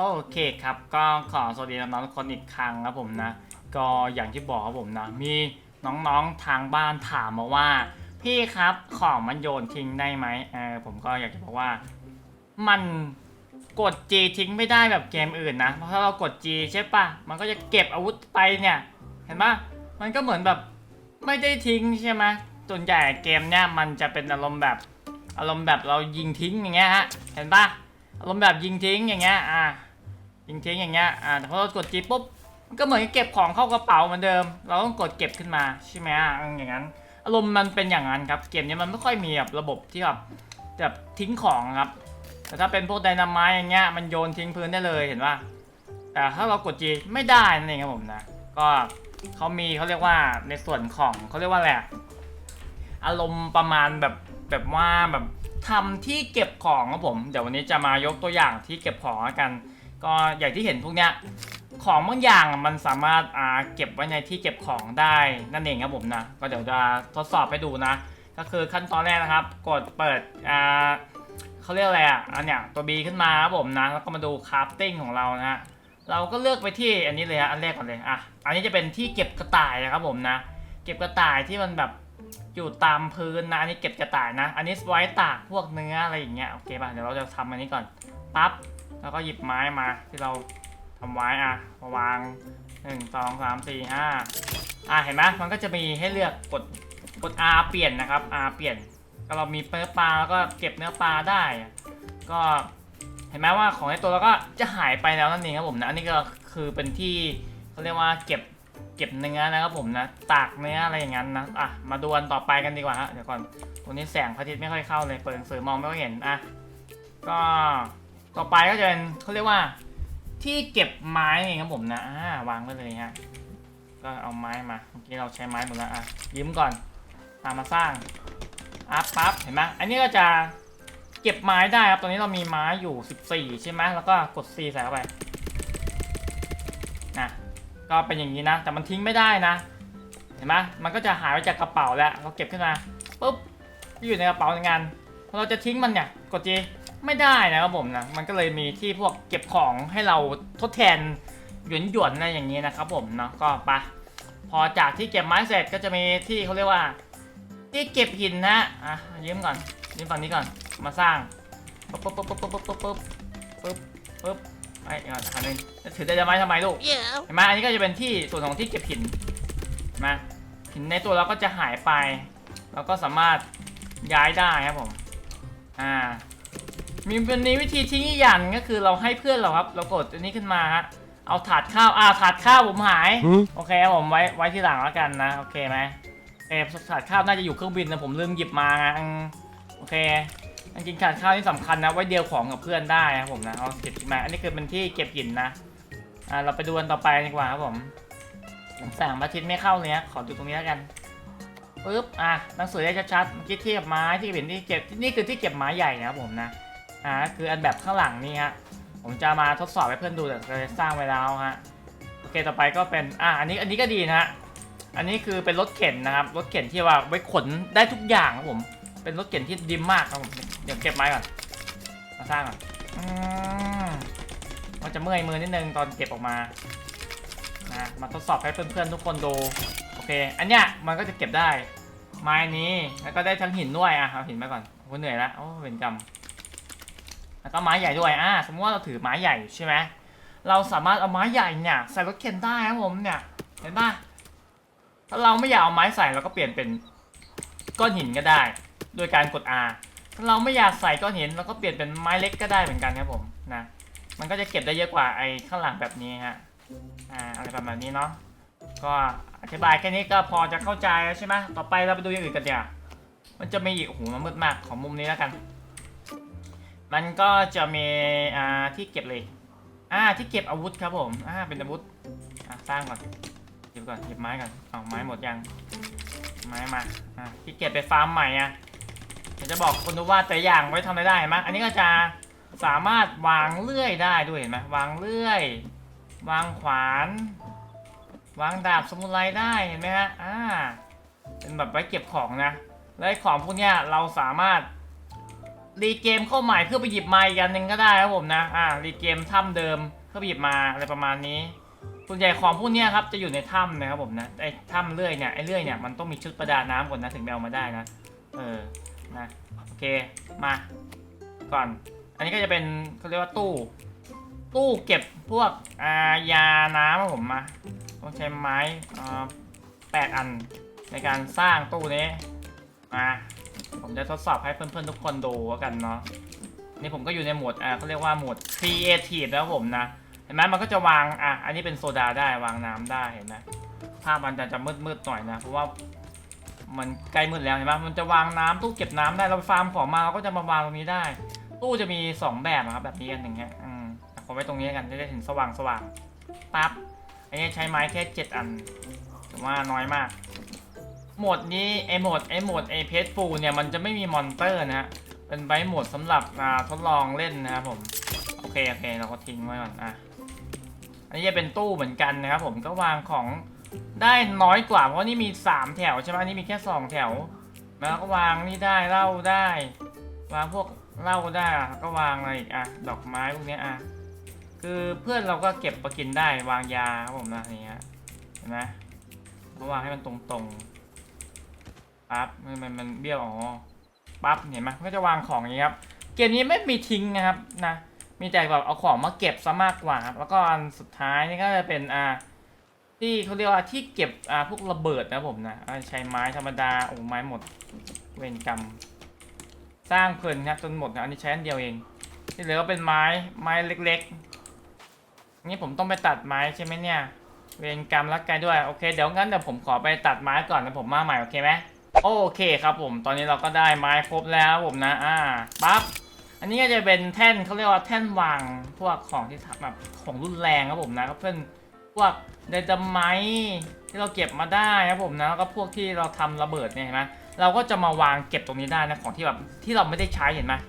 โอเคครับ ก็ขอสวัสดีน้องๆทุกคนอีกครั้งครับผมนะ ก็อย่างที่บอกครับผมนะ มีน้องๆทางบ้านถามมาว่า พี่ครับของมันโยนทิ้งได้ไหมเออผมก็อยากจะบอกว่า มันกด G ทิ้งไม่ได้แบบเกมอื่นนะ เพราะถ้าเรากด G ใช่ปะมันก็จะเก็บอาวุธไปเนี่ย เห็นปะมันก็เหมือนแบบไม่ได้ทิ้งใช่ไหมส่วนใหญ่เกมเนี่ยมันจะเป็นอารมณ์แบบอารมณ์แบบเรายิงทิ้งอย่างเงี้ยฮะ เห็นปะอารมณ์แบบยิงทิ้งอย่างเงี้ย อ่า ยิงทิ้งอย่างเงี้ยอ่าแต่พอเรากด G ปุ๊บมันก็เหมือนเก็บของเข้ากระเป๋าเหมือนเดิม เราต้องกดเก็บขึ้นมาใช่ไหมอะอย่างนั้นอารมณ์มันเป็นอย่างนั้นครับเกมนี้มันไม่ค่อยมีแบบระบบที่แบบแบบทิ้งของครับแต่ถ้าเป็นพวกไดนาไมต์อย่างเงี้ยมันโยนทิ้งพื้นได้เลยเห็นป่ะแต่ถ้าเรากด G ไม่ได้นั่นเองครับผมนะก็เขามีเขาเรียกว่าในส่วนของเขาเรียกว่าอะไรอารมณ์ประมาณแบบแบบว่าแบบทำที่เก็บของครับผม เดี๋ยววันนี้จะมายกตัวอย่างที่เก็บของกัน ก็อย่างที่เห็นพวกเนี้ยของบางอย่างอะมันสามารถอ่าเก็บไว้ในที่เก็บของได้นั่นเองครับผมนะ ก็เดี๋ยวจะทดสอบให้ดูนะ ก็คือขั้นตอนแรกนะครับ กดเปิดอ่าเขาเรียกอะไรอะอันเนี้ยตัว B ขึ้นมาครับผมนะ แล้วก็มาดูคราฟติ้งของเรานะฮะเราก็เลือกไปที่อันนี้เลยฮะอันแรกก่อนเลยอะอันนี้จะเป็นที่เก็บกระต่ายนะครับผมนะ เก็บกระต่ายที่มันแบบอยู่ตามพื้นนะอันนี้เก็บกระต่ายนะ อันนี้ไว้ตากพวกเนื้ออะไรอย่างเงี้ยโอเคป่ะเดี๋ยวเราจะทำอันนี้ก่อนปั๊บ แล้วก็หยิบไม้มาที่เราทำไว้อะมาวางหนึ่งสองสามสี่ห้าอะเห็นไหมมันก็จะมีให้เลือกกดกด R เปลี่ยนนะครับ R เปลี่ยนก็เรามีเนื้อปลาแล้วก็เก็บเนื้อปลาได้ ก็เห็นไหมว่าของในตัวเราก็จะหายไปแล้วนั่นเองครับผมนะอันนี้ก็คือเป็นที่เขาเรียกว่าเก็บเก็บเนื้อนะครับผมนะตากเนื้ออะไรอย่างนั้นนะอะมาดูอันต่อไปกันดีกว่าฮะเดี๋ยวก่อนตรงนี้แสงพระอาทิตย์ไม่ค่อยเข้าเลยเปิดหนังสือมองไม่ค่อยเห็นอะก็ ต่อไปก็จะเป็นเขาเรียกว่าที่เก็บไม้เองครับผมนะวางไว้เลยฮะก็เอาไม้มาเมื่อกี้เราใช้ไม้หมดแล้วอะยืมก่อนตามมาสร้างอัพปั๊บเห็นไหมอันนี้ก็จะเก็บไม้ได้ครับตอนนี้เรามีไม้อยู่ 14 ใช่ไหมแล้วก็กด C ใส่เข้าไปนะก็เป็นอย่างนี้นะ แต่มันทิ้งไม่ได้นะ เห็นไหมมันก็จะหายไปจากกระเป๋าแล้วเราเก็บขึ้นมาปุ๊บอยู่ในกระเป๋าในงานพอเราจะทิ้งมันเนี่ยกด G ไม่ได้นะครับผมนะ มันก็เลยมีที่พวกเก็บของให้เราทดแทนหยวนหยวนๆอะไรอย่างนี้นะครับผมเนาะก็ไปะพอจากที่เก็บไม้เสร็จก็จะมีที่เขาเรียกว่า ที่เก็บหินนะอะยืมก่อนยืมฝั่งนี้ก่อนมาสร้างปุ๊บปุ๊บปุ๊บปุ๊บปุ๊บปุ๊บปุ๊บปุ๊บปุ๊บไอ้ก่อนคันนึงจะถือได้ไหมทำไมลูก Yeah. เห็นไหมอันนี้ก็จะเป็นที่ส่วนของที่เก็บหินเห็นไหมหินในตัวเราก็จะหายไป เราก็สามารถย้ายได้ครับผมอ่า มีเป็นนี้วิธีทิ้งอีกอย่างหนึ่งก็คือเราให้เพื่อนเราครับ เรากดอันนี้ขึ้นมาฮะเอาถาดข้าวอ่าถาดข้าวผมหายโอเคครับผมไว้ไว้ที่หลังแล้วกันนะ โอเคไหมเออถาดข้าวน่าจะอยู่เครื่องบินนะผมลืมหยิบมาไงอืมโอเคจริงๆถาดข้าวนี่สำคัญนะไว้เดียวของกับเพื่อนได้ครับผมนะเอาเก็บมาอันนี้คือเป็นที่เก็บหินนะอ่าเราไปดูกันต่อไปดีกว่าครับผมแสงพระอาทิตย์ไม่เข้าเลยนะขอดูตรงนี้แล้วกันปึ๊บอะหนังสือได้ชัดๆเมื่อกี้ที่เก็บไม้ที่เห็นที่เก็บนี่คือที่เก็บไม้ใหญ่นะครับผมนะ อ่าคืออันแบบข้างหลังนี่ฮะผมจะมาทดสอบให้เพื่อนดูแต่เคยสร้างไว้แล้วฮะโอเคต่อไปก็เป็นอะอันนี้อันนี้ก็ดีนะฮะอันนี้คือเป็นรถเข็นนะครับรถเข็นที่ว่าไว้ขนได้ทุกอย่างครับผมเป็นรถเข็นที่ดีมากครับผมเดี๋ยวเก็บไม้ก่อนมาสร้างก่อนอมันจะเมื่อยมือนิดนึงตอนเก็บออกมานะมาทดสอบให้เพื่อนๆทุกคนดูโอเค อันเนี้ยมันก็จะเก็บได้ไม้นี้แล้วก็ได้ทั้งหินด้วยอะเอาหินไปก่อนโอ้เหนื่อยแล้วโอ้เป็นกรรม แล้วก็ไม้ใหญ่ด้วยอะสมมติว่าเราถือไม้ใหญ่ใช่ไหมเราสามารถเอาไม้ใหญ่เนี่ยใส่รถเข็นได้ครับผมเนี่ยเห็นปะถ้าเราไม่อยากเอาไม้ใส่เราก็เปลี่ยนเป็นก้อนหินก็ได้ โดยการกด R ถ้าเราไม่อยากใส่ก้อนหินเราก็เปลี่ยนเป็นไม้เล็กก็ได้เหมือนกันครับผมนะมันก็จะเก็บได้เยอะกว่าไอ้ข้างหลังแบบนี้ฮะอ่าอะไรประมาณนี้เนาะก็อธิบายแค่นี้ก็พอจะเข้าใจแล้วใช่ไหมต่อไปเราไปดูอย่างอื่นกันเดี๋ยวมันจะมีอีกโอ้โหมันมืดมากของมุมนี้แล้วกัน มันก็จะมีอ่าที่เก็บเลยอ่าที่เก็บอาวุธครับผมอ่าเป็นอาวุธอ่าสร้างก่อนหยิบก่อนหยิบไม้ก่อนเอาไม้หมดยังไม้มาอ่าที่เก็บไปฟาร์มใหม่อะเดี๋ยวจะบอกคนดูว่าแต่อย่างไว้ทำอะไรได้ไหมอันนี้ก็จะสามารถวางเลื่อยได้ด้วยเห็นไหมวางเลื่อย วางขวาน วางดาบสมุนไพรได้เห็นไหมฮะอ่าเป็นแบบไว้เก็บของนะและไอ้ของพวกเนี้ยเราสามารถ รีเกมเข้าใหม่เพื่อไปหยิบมาอีกอันหนึ่งก็ได้ครับผมนะอ่ารีเกมถ้ำเดิมเพื่อไปหยิบมาอะไรประมาณนี้ส่วนใหญ่ของพวกนี้ครับจะอยู่ในถ้ำนะครับผมนะไอ้ถ้ำเลื่อยเนี่ยไอ้เลื่อยเนี่ยมันต้องมีชุดประดาน้ำก่อนนะถึงจะเอามาได้นะเออนะโอเคมาก่อน อันนี้ก็จะเป็นเขาเรียกว่าตู้ ตู้เก็บพวกอายาน้ำครับผมมาต้องใช้ไม้แปดอันในการสร้างตู้นี้มา ผมจะทดสอบให้เพื่อนๆทุกคนดูกันเนาะนี่ผมก็อยู่ในโหมดอ่าเขาเรียกว่าโหมด creative แล้วผมนะเห็นไหมมันก็จะวางอะอันนี้เป็นโซดาได้วางน้ำได้เห็นไหมภาพมันจะจะมืดๆหน่อยนะเพราะว่ามันใกล้มืดแล้วเห็นไหมมันจะวางน้ำตู้เก็บน้ำได้เราฟาร์มของมาเราก็จะมาวางตรงนี้ได้ ตู้จะมีสองแบบนะครับแบบนี้อันหนึ่งเนี้ยอืมแต่ผมไว้ตรงนี้กันจะได้เห็นสว่างสว่างปั๊บอันนี้ใช้ไม้แค่เจ็ดอันถือว่าน้อยมาก โหมดนี้ไอโหมดไอโหมดไอเพจฟูเนี่ยมันจะไม่มีมอนเตอร์นะฮะเป็นไบโหมดสำหรับทดลองเล่นนะครับผม โอเคโอเคเราก็ทิ้งไว้ก่อนอะอันนี้จะเป็นตู้เหมือนกันนะครับผมก็วางของได้น้อยกว่าเพราะนี่มีสามแถวใช่ไหมนี่มีแค่สองแถวแล้วก็วางนี่ได้เหล้าได้ วางพวกเหล้าได้ก็วางอะไรอีกอะดอกไม้พวกนี้อะคือเพื่อนเราก็เก็บมากินได้วางยาครับผมนะอย่างเงี้ยเห็นไหมก็วางให้มันตรงๆ ปั๊บมันมันมันเบี้ยวอ๋อปั๊บเห็นไหมก็จะวางของอย่างนี้ครับเกมนี้ไม่มีทิ้งนะครับนะมีแต่แบบเอาของมาเก็บซะมากกว่าครับแล้วก็อันสุดท้ายนี่ก็จะเป็นอ่าที่เขาเรียกว่าที่เก็บอ่าพวกระเบิดนะผมนะใช้ไม้ธรรมดาโอ้ไม้หมดเวรกรรมสร้างเพลินครับจนหมดนะอันนี้ใช้อันเดียวเองที่เหลือก็เป็นไม้ไม้เล็กๆนี่ผมต้องไปตัดไม้ใช่ไหมเนี่ยเวรกรรมรักกันด้วยโอเคเดี๋ยวงั้นเดี๋ยวผมขอไปตัดไม้ก่อนนะผมมาใหม่โอเคไหม โอเคครับผม ตอนนี้เราก็ได้ไม้ครบแล้วผมนะ อ่า ปั๊บ อันนี้ก็จะเป็นแท่นเขาเรียกว่าแท่นวาง พวกของที่ทำแบบของรุนแรงครับผมนะก็เพื่อนพวกไดนาไมต์ที่เราเก็บมาได้ครับผมนะ แล้วก็พวกที่เราทำระเบิดเนี่ยเห็นไหมเราก็จะมาวางเก็บตรงนี้ได้นะของที่แบบที่เราไม่ได้ใช้เห็นไหมน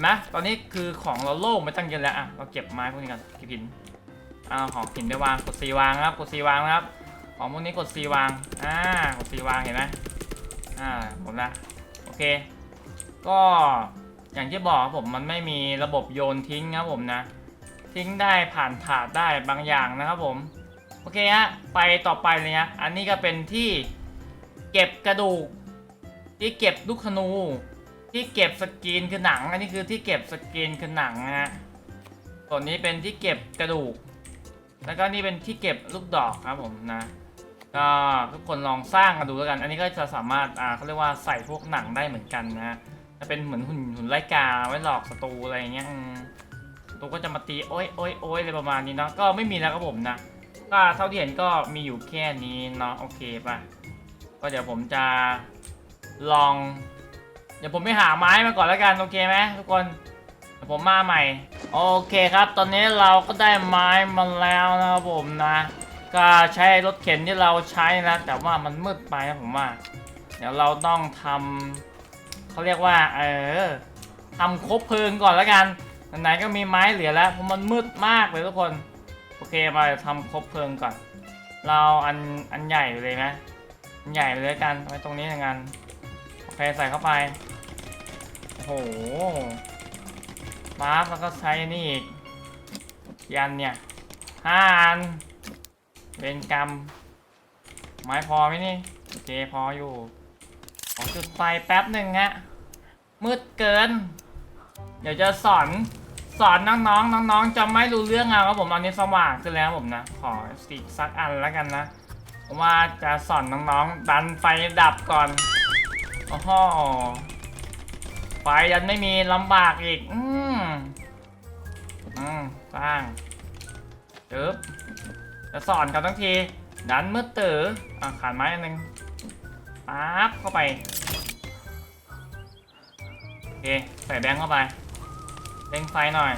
ไหมตอนนี้คือของเราโล่งมาตั้งเยอะแล้วอะเราเก็บไม้พวกนี้กันเก็บหินเอาของหินไปวางกดซีวางครับ กดซีวางครับ ของพวกนี้กดซีวางอ่ากดซีวางเห็นไหม อ่าหมดละโอเค ก็อย่างที่บอกครับผมมันไม่มีระบบโยนทิ้งครับผมนะ ทิ้งได้ผ่านถาดได้บางอย่างนะครับผม โอเคฮะไปต่อไปเลยฮะอันนี้ก็เป็นที่เก็บกระดูก ที่เก็บลูกธนู ที่เก็บสกรีนคือหนัง อันนี้คือที่เก็บสกรีนคือหนังนะฮะส่วนนี้เป็นที่เก็บกระดูก แล้วก็นี่เป็นที่เก็บลูกดอกครับผมนะ ก็ทุกคนลองสร้างกันดูแล้วกัน อันนี้ก็จะสามารถอ่าเขาเรียกว่าใส่พวกหนังได้เหมือนกันนะจะเป็นเหมือนหุ่นหุ่นไล่กาไว้หลอกศัตรูอะไรเงี้ยอืมศัตรูก็จะมาตีโอ้ยโอ้ยโอ้ยอะไรประมาณนี้เนาะก็ไม่มีแล้วครับผมนะก็เท่าที่เห็นก็มีอยู่แค่นี้เนาะโอเคป่ะก็เดี๋ยวผมจะลอง เดี๋ยวผมไปหาไม้มาก่อนแล้วกันโอเคไหมทุกคนเดี๋ยวผมมาใหม่ โอเคครับ ตอนนี้เราก็ได้ไม้มาแล้วนะครับผมนะ ก็ใช้รถเข็นที่เราใช้นะแต่ว่ามันมืดไปนะผมว่า เดี๋ยวเราต้องทำเขาเรียกว่า เออทำครบเพลิงก่อนแล้วกันไหนก็มีไม้เหลือแล้วเพราะมันมืดมากเลยทุกคน โอเคมาทำครบเพลิงก่อน เราอันอันใหญ่เลยไหมอันใหญ่เลยกันไว้ตรงนี้อย่างนั้นโอเคใส่เข้าไปโอ้โหมาร์แล้วก็ใช้นี่อีกยันเนี่ยห้าอัน เวนกรรม ไม้พอไหมนี่ โอเคพออยู่ขอจุดไฟแป๊บหนึ่งฮะ มืดเกิน เดี๋ยวจะสอนสอนน้องๆน้องๆจะไม่รู้เรื่องอะครับผมตอนนี้สว่างขึ้นแล้วผมนะ ขอสีสักอันแล้วกันนะผมว่าจะสอนน้องๆดันไฟดับก่อนโอ้โหไฟยันไม่มีลำบากอีก อืมอืมสร้างจึ๊บ จะสอนเขาทั้งที ดันมืดตื่ออะขาดไม้อันหนึ่งปั๊บเข้าไป โอเค ใส่แบงค์เข้าไปเร่งไฟหน่อย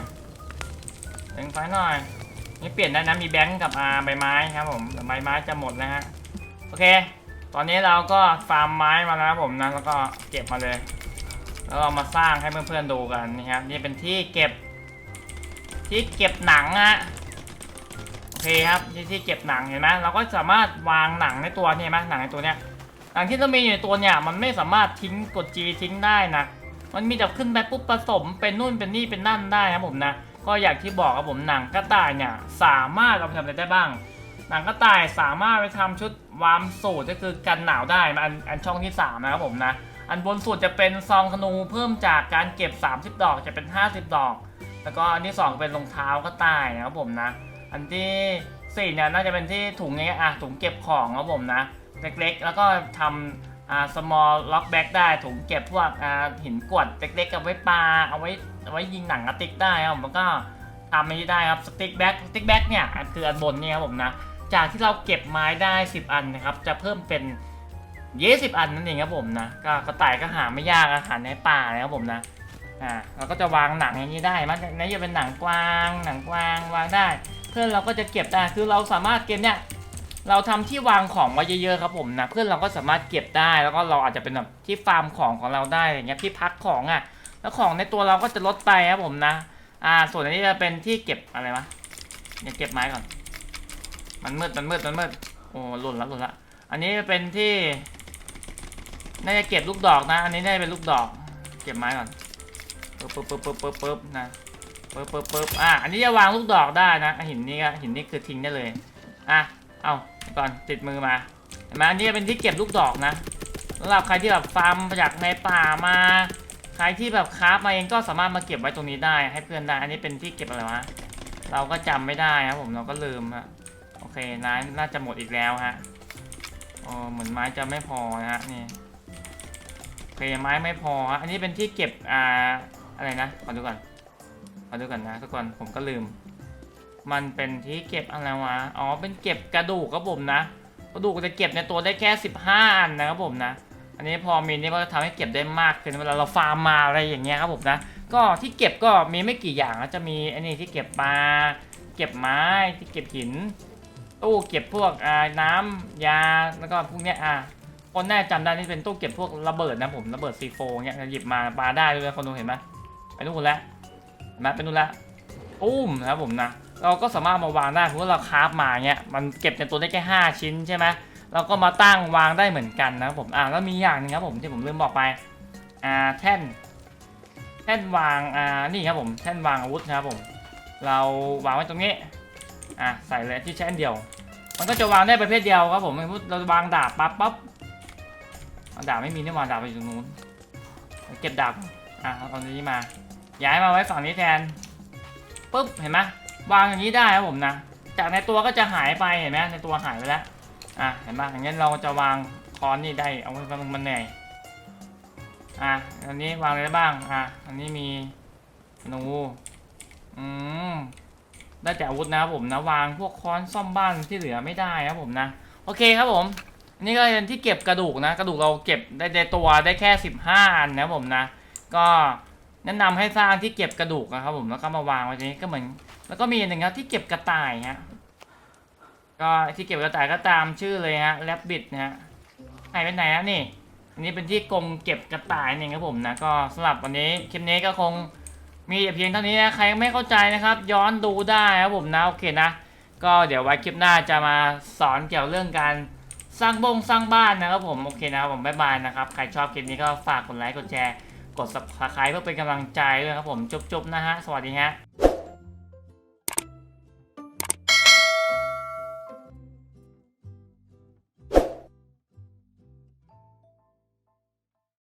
เร่งไฟหน่อย นี่เปลี่ยนได้นะมีแบงค์กับอาใบไม้ครับผมแต่ใบไม้จะหมดนะฮะ โอเค ตอนนี้เราก็ฟาร์มไม้มาแล้วครับผมนะ แล้วก็เก็บมาเลย แล้วเรามาสร้างให้เพื่อนๆดูกันนี่ครับ นี่เป็นที่เก็บ ที่เก็บหนังอะ เคครับที่ที่เก็บหนังเห็นไหมเราก็สามารถวางหนังในตัวนี่เห็นไหมหนังในตัวเนี้ยหนังที่เรามีอยู่ในตัวเนี่ยมันไม่สามารถทิ้งกด G ทิ้งได้นะมันมีแบบขึ้นไปปุ๊บผสมเป็นนู่นเป็นนี่เป็นนั่นได้ครับผมนะก็อย่างที่บอกครับผมหนังกระต่ายเนี่ยสามารถเอาไปทำอะไรได้บ้าง หนังกระต่ายสามารถไปทำชุดวามสูตรก็คือกันหนาวได้อันอันช่องที่สามนะครับผมนะอันบนสุดจะเป็นซองธนูเพิ่มจากการเก็บ 30 ดอกจะเป็น 50 ดอก แล้วก็อันที่ 2 เป็นรองเท้ากระต่ายนะครับผมนะ อันที่สี่เนี่ยน่าจะเป็นที่ถุงเนี้ยอะถุงเก็บของครับผมนะ เล็กๆ แล้วก็ทำอ่า small lock back ได้ถุงเก็บพวกอ่าหินกวดเล็กๆเอาไว้ปลาเอาไว้เอาไว้ยิงหนังกระติกได้ครับผมแล้วก็ทำไม่ได้ครับสติ๊กแบ็กสติ๊กแบ็กเนี่ยคืออันบนเนี่ยครับผมนะจากที่เราเก็บไม้ได้ 10 อันนะครับจะเพิ่มเป็น20อันนั่นเองครับผมนะก็กระต่ายก็หาไม่ยากอาหารในป่านะครับผมนะอ่าเราก็จะวางหนังอย่างนี้ได้มันนี่จะเป็นหนังกวางหนังกวางวางได้ เพื่อนเราก็จะเก็บได้คือเราสามารถเก็บเนี่ยเราทำที่วางของไว้เยอะๆครับผมนะเพื่อนเราก็สามารถเก็บได้แล้วก็เราอาจจะเป็นแบบที่ฟาร์มของของเราได้อย่างเงี้ยที่พักของอะ แล้วของในตัวเราก็จะลดไปครับผมนะ อ่า ส่วนอันนี้จะเป็นที่เก็บอะไรวะเดี๋ยเก็บไม้ก่อน มันมืดมันมืดมันมืดโอ้หล่นละหล่นละอันนี้เป็นที่น่าจะเก็บลูกดอกนะ อันนี้น่าจะเป็นลูกดอก เก็บไม้ก่อนปึ๊บปึ๊บปึ๊บปึ๊บปึ๊บนะ ปึ๊บปึ๊บปึ๊บอะอันนี้จะวางลูกดอกได้นะอหินนี่ก็หินนี่คือทิ้งได้เลยอะเอาก่อนติดมือมาเห็นไหมอันนี้เป็นที่เก็บลูกดอกนะสำหรับใครที่แบบฟาร์มมาจากในป่ามา ใครที่แบบคราฟมาเองก็สามารถมาเก็บไว้ตรงนี้ได้ ให้เพื่อนได้ อันนี้เป็นที่เก็บอะไรวะเราก็จำไม่ได้ครับผมเราก็ลืมฮะโอเคน้น่าจะหมดอีกแล้วฮะอ๋อเหมือนไม้จะไม่พอนะฮะนี่โอเคไม้ไม่พอฮะอันนี้เป็นที่เก็บอ่าอะไรนะขอดูก่อน ขอดูก่อนนะทุกคนผมก็ลืม มันเป็นที่เก็บอะไรวะอ๋อเป็นเก็บกระดูกครับผมนะ กระดูกจะเก็บในตัวได้แค่ 15 อันนะครับผมนะ อันนี้พอมีนี่ก็จะทำให้เก็บได้มากขึ้นเวลาเราฟาร์มมาอะไรอย่างเงี้ยครับผมนะ ก็ที่เก็บก็มีไม่กี่อย่างนะจะมีอันนี้ที่เก็บปลาเก็บไม้ที่เก็บหินตู้เก็บพวกน้ำยาแล้วก็พวกเนี้ยอ่าคนแน่าจำได้นี่เป็นตู้เก็บพวกระเบิดนะผมระเบิดซีโฟเงี้ยหยิบมาปาได้ด้วยคนดูเห็นไหมไปนู่นแล้ว นไหมไปนู่นล้วอุ้มนะครับผมนะเราก็สามารถมาวางได้เพราะเราคราฟมาเงี้ยมันเก็บในตัวได้แค่ 5 ชิ้นใช่ไหมเราก็มาตั้งวางได้เหมือนกันนะครับผมอ่าแล้วมีอย่างหนึงครับผมที่ผมลืมบอกไปอ่าแท่น แท่นวางอ่านี่ครับผมแท่นวางอาวุธนะครับผม เราวางไว้ตรงนี้อะใส่เลยที่ใช้อันเดียว มันก็จะวางได้ประเภทเดียวครับผมเราวางดาบปั๊บปั๊บเอาดาบไม่มีนี่วางดาบไปอยู่ตรงนู้นเก็บดาบอะเอาตรงนี้มา ย้ายมาไว้ฝั่งนี้แทนปุ๊บเห็นไหมวางอย่างนี้ได้ครับผมนะจากในตัวก็จะหายไปเห็นไหมในตัวหายไปแล้วอะเห็นไหมอย่างนี้เราจะวางคอนนี่ได้เอาไว้มันเหนื่อยอะอันนี้วางอะไรได้บ้างอะอันนี้มีหนูอืมได้แต่อาวุธนะครับผมนะวางพวกค้อนซ่อมบ้านที่เหลือไม่ได้ครับผมนะโอเคครับผมอันนี้ก็เป็นที่เก็บกระดูกนะ กระดูกเราเก็บได้ในตัวได้แค่ 15 อันนะครับผมนะ ก็ แนะนำให้สร้างที่เก็บกระดูกนะครับผมแล้วก็มาวางไว้ตรงนี้ก็เหมือน แล้วก็มีอันหนึ่งครับที่เก็บกระต่ายฮะก็ที่เก็บกระต่ายก็ตามชื่อเลยฮะแรบบิทนะฮะไหายไปไหนฮะนี่ อันนี้เป็นที่กรงเก็บกระต่ายนี่ครับผมนะก็สำหรับวันนี้คลิปนี้ก็คงมีแต่เพียงเท่านี้นะใครไม่เข้าใจนะครับ ย้อนดูได้ครับผมนะโอเคนะ ก็เดี๋ยวไว้คลิปหน้าจะมาสอนเกี่ยวเรื่องการสร้างบงสร้างบ้านนะครับผมโอเคนะครับผมบ๊ายบายนะครับใครชอบคลิปนี้ก็ฝากกดไลค์กดแชร์ กด subscribe เพื่อเป็นกำลังใจด้วยครับผมจบๆนะฮะ สวัสดีฮะ